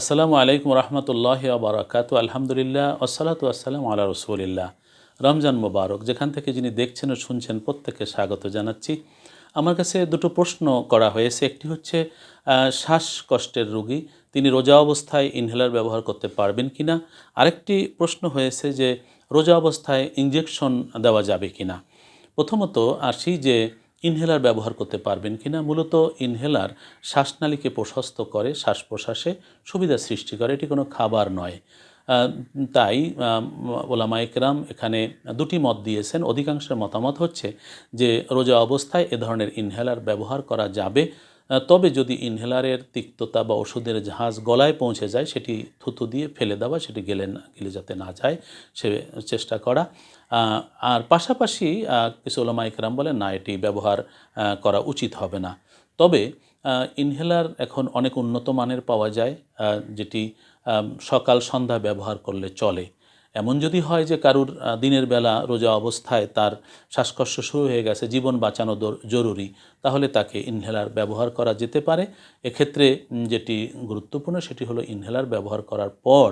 আসসালামু আলাইকুম রহমতুল্লাহ বারাকাত আলহামদুলিল্লাহ আসসালাতু আসসালাম আল্লাহ রসুলিল্লাহ। রমজান মোবারক, যেখান থেকে যিনি দেখছেন ও শুনছেন প্রত্যেককে স্বাগত জানাচ্ছি। আমার কাছে দুটো প্রশ্ন করা হয়েছে। একটি হচ্ছে শ্বাসকষ্টের রোগী, তিনি রোজা অবস্থায় ইনহেলার ব্যবহার করতে পারবেন কি না আরেকটি প্রশ্ন হয়েছে যে, রোজা অবস্থায় ইঞ্জেকশন দেওয়া যাবে কি না প্রথমত আসি যে ইনহেলার ব্যবহার করতে পারবেন কি না মূলত ইনহেলার শ্বাসনালীকে প্রশস্ত করে শ্বাস প্রশ্বাসে সুবিধা সৃষ্টি করে। এটি কোনো খাবার নয়। তাই ওলামা একরাম এখানে দুটি মত দিয়েছেন। অধিকাংশের মতামত হচ্ছে যে রোজা অবস্থায় এ ধরনের ইনহেলার ব্যবহার করা যাবে। তবে যদি ইনহেলারের তিক্ততা বা ওষুধের জাহাজ গলায় পৌঁছে যায়, সেটি থুতু দিয়ে ফেলে দেওয়া, সেটি গেলে না, গেলে যাতে না যায়, সে চেষ্টা করা। আর পাশাপাশি কিছু ওলামা ইকরাম বলেন, না, এটি ব্যবহার করা উচিত হবে না। তবে ইনহেলার এখন অনেক উন্নত মানের পাওয়া যায় যেটি সকাল সন্ধ্যা ব্যবহার করলে চলে। এমন যদি হয় যে কারুর দিনের বেলা রোজা অবস্থায় তার শ্বাসকষ্ট শুরু হয়ে গেছে, জীবন বাঁচানো জরুরি, তাহলে তাকে ইনহেলার ব্যবহার করা যেতে পারে। এক্ষেত্রে যেটি গুরুত্বপূর্ণ সেটি হলো ইনহেলার ব্যবহার করার পর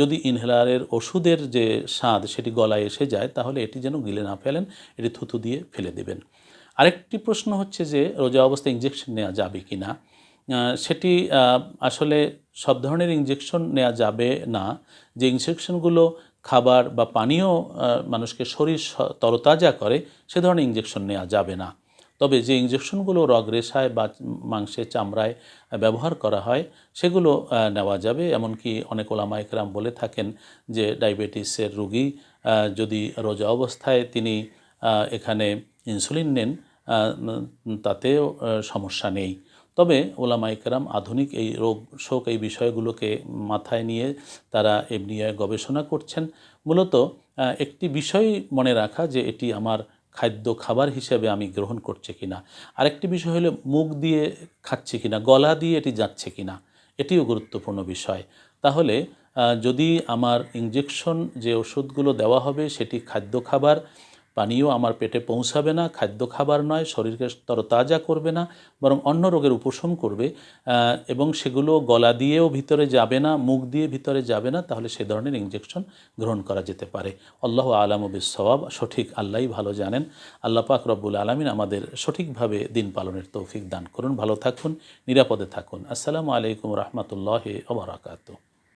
যদি ইনহেলারের ওষুধের যে স্বাদ সেটি গলায় এসে যায়, তাহলে এটি যেন গিলে না ফেলেন, এটি থুতু দিয়ে ফেলে দেবেন। আরেকটি প্রশ্ন হচ্ছে যে রোজা অবস্থায় ইঞ্জেকশন নেওয়া যাবে কি না সেটি আসলে সব ধরনের ইঞ্জেকশন নেওয়া যাবে না। যে ইঞ্জেকশনগুলো খাবার বা পানীয় মানুষকে শরীর তরতাজা করে, সে ধরনের ইঞ্জেকশন নেওয়া যাবে না। তবে যে ইঞ্জেকশনগুলো রগ রেশায় বা মাংসে চামড়ায় ব্যবহার করা হয়, সেগুলো নেওয়া যাবে। এমনকি অনেক ওলামা একরাম বলে থাকেন যে, ডায়াবেটিসের রুগী যদি রোজা অবস্থায় তিনি এখানে ইনসুলিন নেন তাতেও সমস্যা নেই। তবে ওলামা ইকরাম আধুনিক এই রোগ শোক এই বিষয়গুলোকে মাথায় নিয়ে তারা এ নিয়ে গবেষণা করছেন। মূলত একটি বিষয় মনে রাখা যে এটি আমার খাদ্য খাবার হিসেবে আমি গ্রহণ করছি কিনা। আরেকটি বিষয় হলো মুখ দিয়ে খাচ্ছি কিনা, গলা দিয়ে এটি যাচ্ছে কিনা, এটিও গুরুত্বপূর্ণ বিষয়। তাহলে যদি আমার ইঞ্জেকশন যে ওষুধগুলো দেওয়া হবে সেটি খাদ্য খাবার পানীয় আমার পেটে পৌঁছাবে না, খাদ্য খাবার নয়, শরীরকে তরতাজা করবে না, বরং অন্য রোগের উপশম করবে এবং সেগুলো গলা দিয়েও ভিতরে যাবে না, মুখ দিয়ে ভিতরে যাবে না, তাহলে সে ধরনের ইঞ্জেকশন গ্রহণ করা যেতে পারে। আল্লাহ আলাম সবাব সঠিক আল্লাহই ভালো জানেন। আল্লাহ পাক রব্বুল আলমিন আমাদের সঠিকভাবে দিন পালনের তৌফিক দান করুন। ভালো থাকুন, নিরাপদে থাকুন। আসসালামু আলাইকুম রহমতুল্লাহ ওবরাকাতু